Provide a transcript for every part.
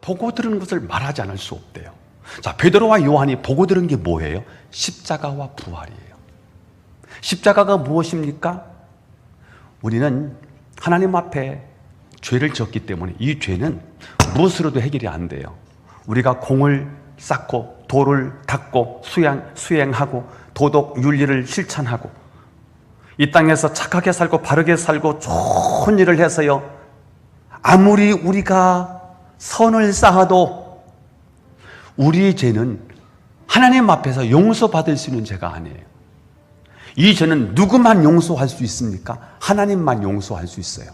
보고 들은 것을 말하지 않을 수 없대요. 자, 베드로와 요한이 보고 들은 게 뭐예요? 십자가와 부활이에요. 십자가가 무엇입니까? 우리는 하나님 앞에 죄를 지었기 때문에 이 죄는 무엇으로도 해결이 안 돼요. 우리가 공을 쌓고 돌을 닦고 수행, 수행하고 도덕 윤리를 실천하고 이 땅에서 착하게 살고 바르게 살고 좋은 일을 해서요. 아무리 우리가 선을 쌓아도 우리의 죄는 하나님 앞에서 용서받을 수 있는 죄가 아니에요. 이 죄는 누구만 용서할 수 있습니까? 하나님만 용서할 수 있어요.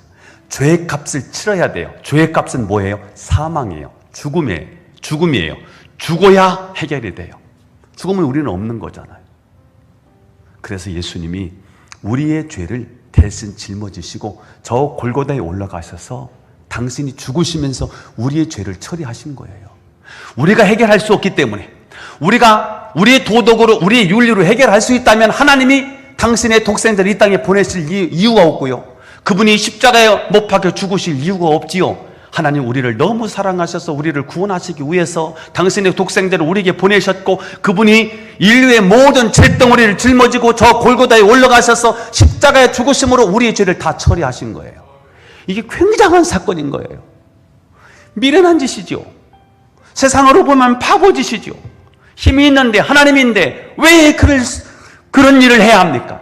죄의 값을 치러야 돼요. 죄의 값은 뭐예요? 사망이에요. 죽음이에요. 죽음이에요. 죽어야 해결이 돼요. 죽으면 우리는 없는 거잖아요. 그래서 예수님이 우리의 죄를 대신 짊어지시고 저 골고다에 올라가셔서 당신이 죽으시면서 우리의 죄를 처리하신 거예요. 우리가 해결할 수 없기 때문에 우리가 우리의 도덕으로 우리의 윤리로 해결할 수 있다면 하나님이 당신의 독생자를 이 땅에 보내실 이- 이유가 없고요. 그분이 십자가에 못 박혀 죽으실 이유가 없지요. 하나님 우리를 너무 사랑하셔서 우리를 구원하시기 위해서 당신의 독생자를 우리에게 보내셨고 그분이 인류의 모든 죄덩어리를 짊어지고 저 골고다에 올라가셔서 십자가에 죽으심으로 우리의 죄를 다 처리하신 거예요. 이게 굉장한 사건인 거예요. 미련한 짓이죠. 세상으로 보면 바보짓이죠. 힘이 있는데 하나님인데 왜 그를, 그런 일을 해야 합니까?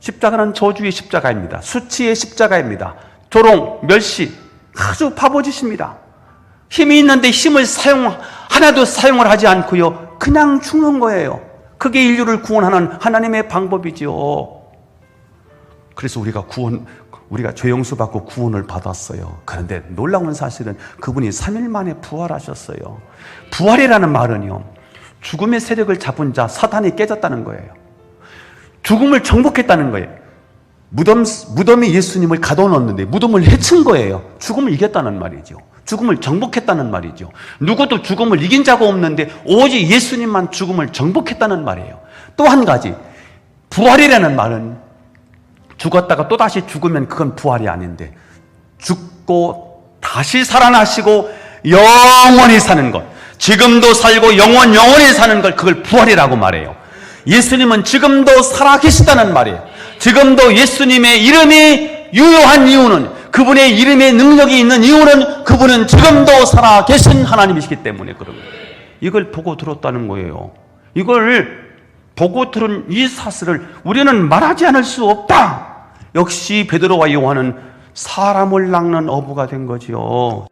십자가는 저주의 십자가입니다. 수치의 십자가입니다. 조롱, 멸시, 아주 바보짓입니다. 힘이 있는데 힘을 사용, 하나도 사용을 하지 않고요. 그냥 죽는 거예요. 그게 인류를 구원하는 하나님의 방법이지요. 그래서 우리가 구원, 우리가 죄 용서 받고 구원을 받았어요. 그런데 놀라운 사실은 그분이 3일 만에 부활하셨어요. 부활이라는 말은요, 죽음의 세력을 잡은 자, 사단이 깨졌다는 거예요. 죽음을 정복했다는 거예요. 무덤, 무덤에 예수님을 가둬놓았는데 무덤을 해친 거예요. 죽음을 이겼다는 말이죠. 죽음을 정복했다는 말이죠. 누구도 죽음을 이긴 자가 없는데 오직 예수님만 죽음을 정복했다는 말이에요. 또 한 가지, 부활이라는 말은 죽었다가 또다시 죽으면 그건 부활이 아닌데 죽고 다시 살아나시고 영원히 사는 것 지금도 살고 영원 영원히 사는 걸 그걸 부활이라고 말해요. 예수님은 지금도 살아계시다는 말이에요. 지금도 예수님의 이름이 유효한 이유는 그분의 이름의 능력이 있는 이유는 그분은 지금도 살아계신 하나님이시기 때문에 그런 거예요. 이걸 보고 들었다는 거예요. 이걸 보고 들은 이 사실을 우리는 말하지 않을 수 없다. 역시 베드로와 요한은 사람을 낚는 어부가 된 거지요.